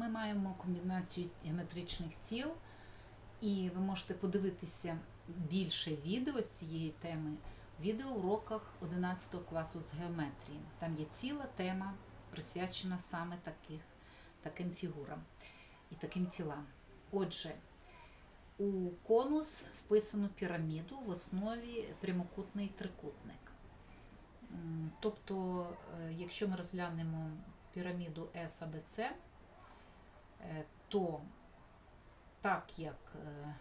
ми маємо комбінацію геометричних тіл, і ви можете подивитися більше відео з цієї теми в відеоуроках 11 класу з геометрії. Там є ціла тема, присвячена саме таких, таким фігурам і таким тілам. Отже, у конус вписано піраміду в основі прямокутний трикутник. Тобто, е, якщо ми розглянемо піраміду е, то так як е,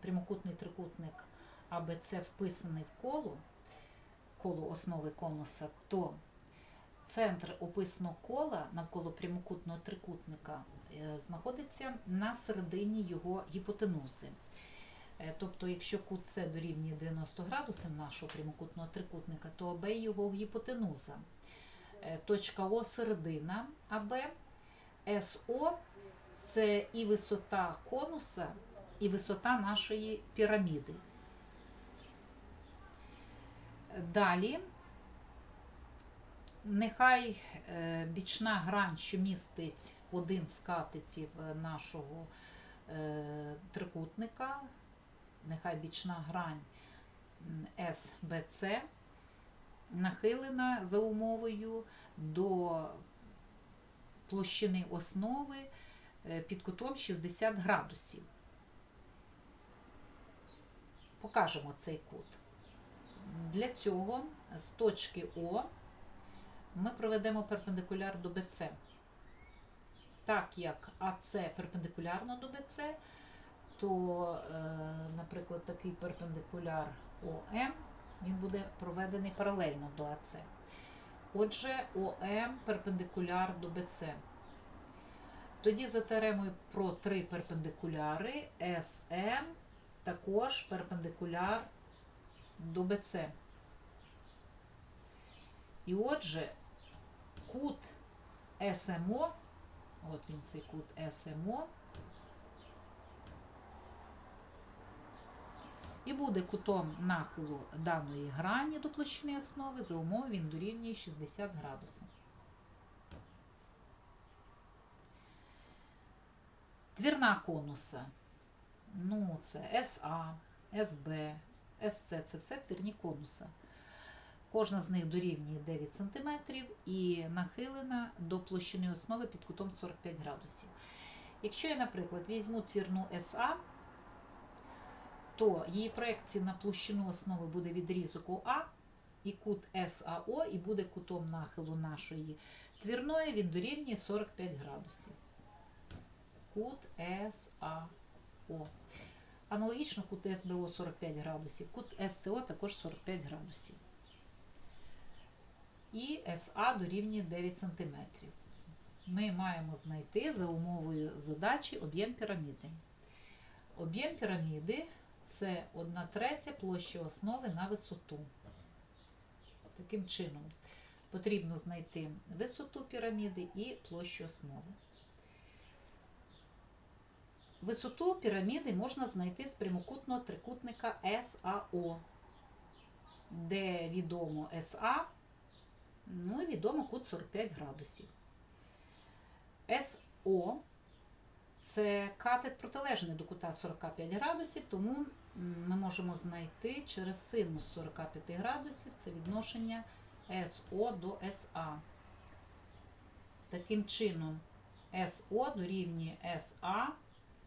прямокутний трикутник ABC вписаний в коло, коло основи конуса, то центр описаного кола навколо прямокутного трикутника е, знаходиться на середині його гіпотенузи. Е, Тобто, якщо кут С дорівнює 90 градусів нашого прямокутного трикутника, то АБ його гіпотенуза. Е, Точка О середина АБ, СО це і висота конуса, і висота нашої піраміди. Далі, нехай е, бічна грань, що містить один з катетів е, нашого е, трикутника, нехай бічна грань SBC нахилена за умовою до площини основи під кутом 60 градусів. Покажемо цей кут. Для цього з точки О ми проведемо перпендикуляр до БЦ. Так як АЦ перпендикулярно до БЦ, то, е, наприклад, такий перпендикуляр ОМ він буде проведений паралельно до АЦ. Отже, ОМ перпендикуляр до БЦ. Тоді за теоремою про три перпендикуляри СМ також перпендикуляр до БЦ. І отже, кут СМО, от він цей кут СМО, і буде кутом нахилу даної грані до площини основи, за умови він дорівнює 60 градусів. Твірна конуса. Ну, це СА, СБ, СЦ це все твірні конуса. Кожна з них дорівнює 9 см і нахилена до площини основи під кутом 45 градусів. Якщо я, наприклад, візьму твірну СА, то її проекція на площину основи буде відрізок ОА, і кут САО, і буде кутом нахилу нашої твірної, він дорівнює 45 градусів. Кут САО. Аналогічно кут СБО 45 градусів, кут СЦО також 45 градусів. І СА дорівнює 9 см. Ми маємо знайти за умовою задачі об'єм піраміди. Об'єм піраміди це 1 третя площі основи на висоту. Таким чином, потрібно знайти висоту піраміди і площу основи. Висоту піраміди можна знайти з прямокутного трикутника САО, де відомо СА, ну і відомо кут 45 градусів. СО це катет протилежний до кута 45 градусів, тому ми можемо знайти через синус 45 градусів це відношення СО до СА. Таким чином, СО дорівнює СА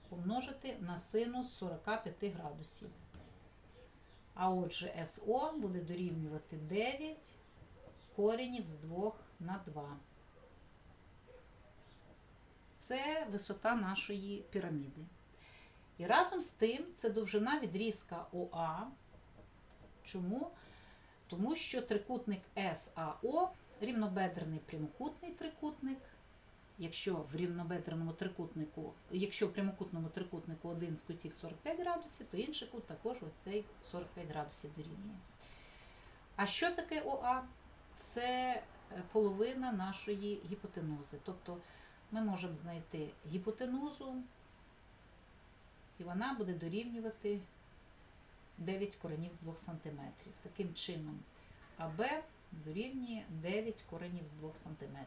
помножити на синус 45 градусів. А отже, СО буде дорівнювати 9 коренів з 2 на 2. Це висота нашої піраміди. І разом з тим це довжина відрізка ОА. Чому? Тому що трикутник САО рівнобедрений прямокутний трикутник. Якщо в рівнобедреному трикутнику, якщо в прямокутному трикутнику один з кутів 45 градусів, то інший кут також ось цей 45 градусів дорівнює. А що таке ОА? Це половина нашої гіпотенузи. Тобто ми можемо знайти гіпотенузу, і вона буде дорівнювати 9 коренів з 2 см. Таким чином, АБ дорівнює 9 коренів з 2 см.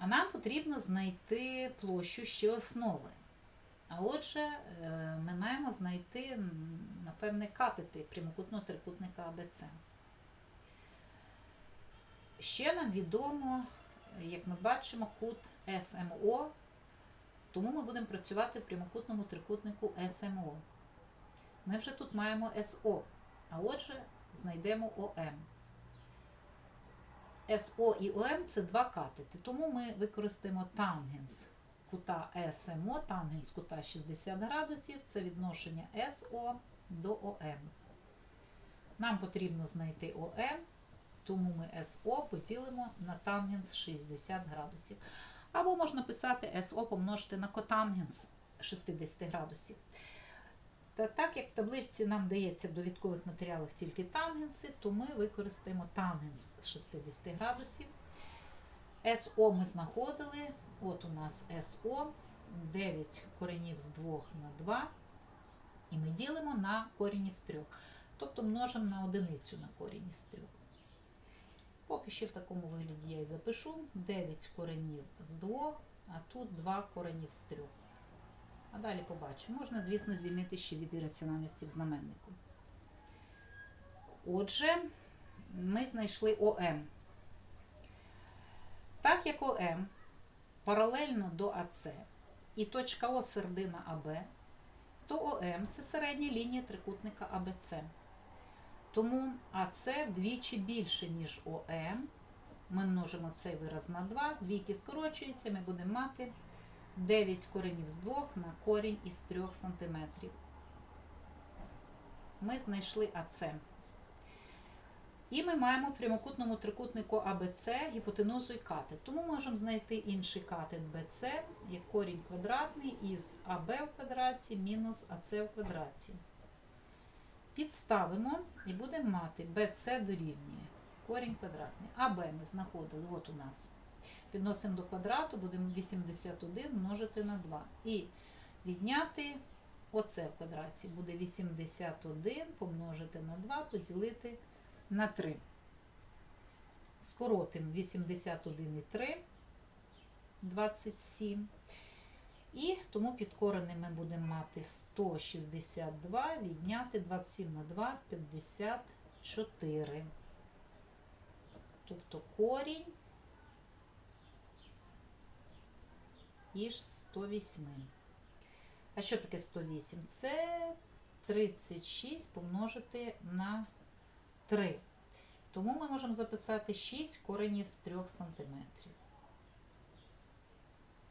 А нам потрібно знайти площу ще основи. А отже, е, ми маємо знайти, напевне, катети прямокутного трикутника АБЦ. Ще нам відомо, як ми бачимо, кут СМО, тому ми будемо працювати в прямокутному трикутнику СМО. Ми вже тут маємо СО, а отже, знайдемо ОМ. СО і ОМ це два катети, тому ми використаємо тангенс кута СМО, тангенс кута 60 градусів, це відношення СО до ОМ. Нам потрібно знайти ОМ, тому ми СО поділимо на тангенс 60 градусів. Або можна писати СО помножити на котангенс 60 градусів. Та так як в табличці нам дається в довідкових матеріалах тільки тангенси, то ми використаємо тангенс 60 градусів. СО ми знаходили. От у нас СО 9 коренів з 2 на 2. І ми ділимо на корінь із 3. Тобто множимо на одиницю на корінь із 3. Поки що в такому вигляді я і запишу 9 коренів з 2, а тут 2 коренів з 3. А далі побачимо. Можна, звісно, звільнити ще від ірраціональності в знаменнику. Отже, ми знайшли ОМ. Так як ОМ паралельно до АЦ і точка О середина АБ, то ОМ це середня лінія трикутника АБЦ. Тому АЦ вдвічі більше, ніж ОМ. Ми множимо цей вираз на 2, двійки скорочуються, ми будемо мати 9 коренів з 2 на корінь із 3 см. Ми знайшли АЦ. І ми маємо в прямокутному трикутнику АБЦ гіпотенузу і катет. Тому можемо знайти інший катет БЦ як корінь квадратний із АБ в квадраті мінус АЦ в квадраті. Підставимо і будемо мати BC дорівнює корінь квадратний. АБ ми знаходили, от у нас. Підносимо до квадрату, будемо 81 множити на 2. І відняти оце в квадраті. Буде 81 помножити на 2, поділити на 3. Скоротимо 81 і 3, 27. І тому під коренем ми будемо мати 162, відняти 27 на 2, 54. Тобто корінь із 108. А що таке 108? Це 36 помножити на 3. Тому ми можемо записати 6 коренів з 3 см.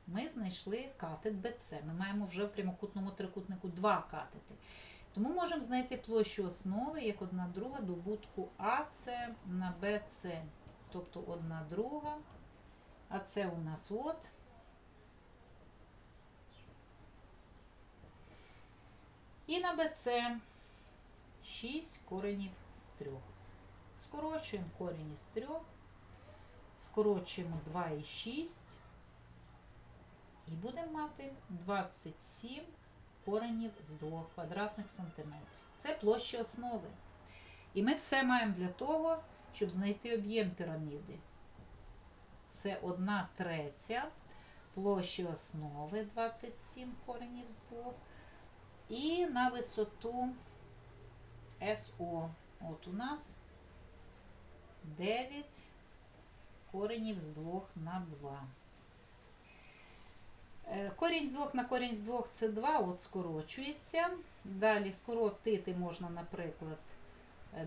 Ми знайшли катет БЦ. Ми маємо вже в прямокутному трикутнику два катети. Тому можемо знайти площу основи як одна друга добутку АЦ на БЦ. Тобто одна друга. А це у нас от. І на БЦ 6 коренів з 3. Скорочуємо корінь із 3, скорочуємо 2 і 6. І будемо мати 27 коренів з 2 квадратних сантиметрів. Це площа основи. І ми все маємо для того, щоб знайти об'єм піраміди. Це 1 третя площі основи 27 коренів з 2. І на висоту СО. От у нас 9 коренів з 2 на 2. Е, Корінь з 2 на корінь з 2 це 2, от скорочується. Далі скоротити можна, наприклад,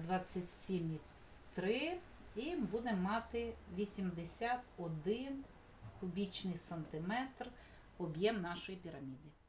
27,3 і будемо мати 81 кубічний сантиметр об'єм нашої піраміди.